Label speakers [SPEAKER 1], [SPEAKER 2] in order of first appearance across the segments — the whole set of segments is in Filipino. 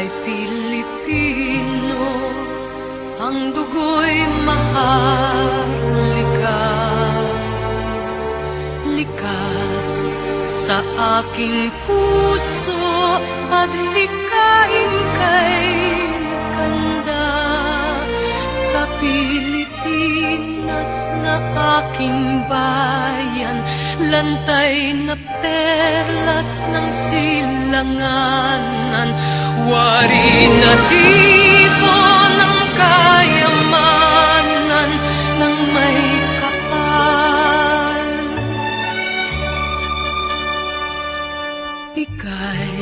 [SPEAKER 1] ay Pilipino, ang dugo'y maharlika. Likas sa aking puso at likain ka. aking bayan. Lantay na perlas ng silanganan. Wari na tipo ng kayamanan ng may kapal. Ika'y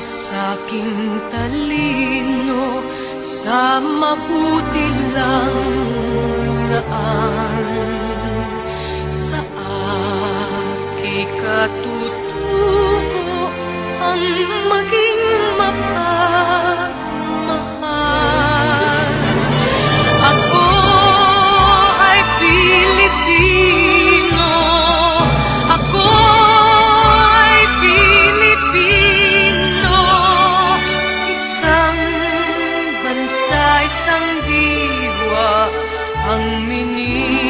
[SPEAKER 1] sa'king talino sa mabuti lang laan isang diwa ang minig.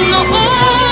[SPEAKER 1] no.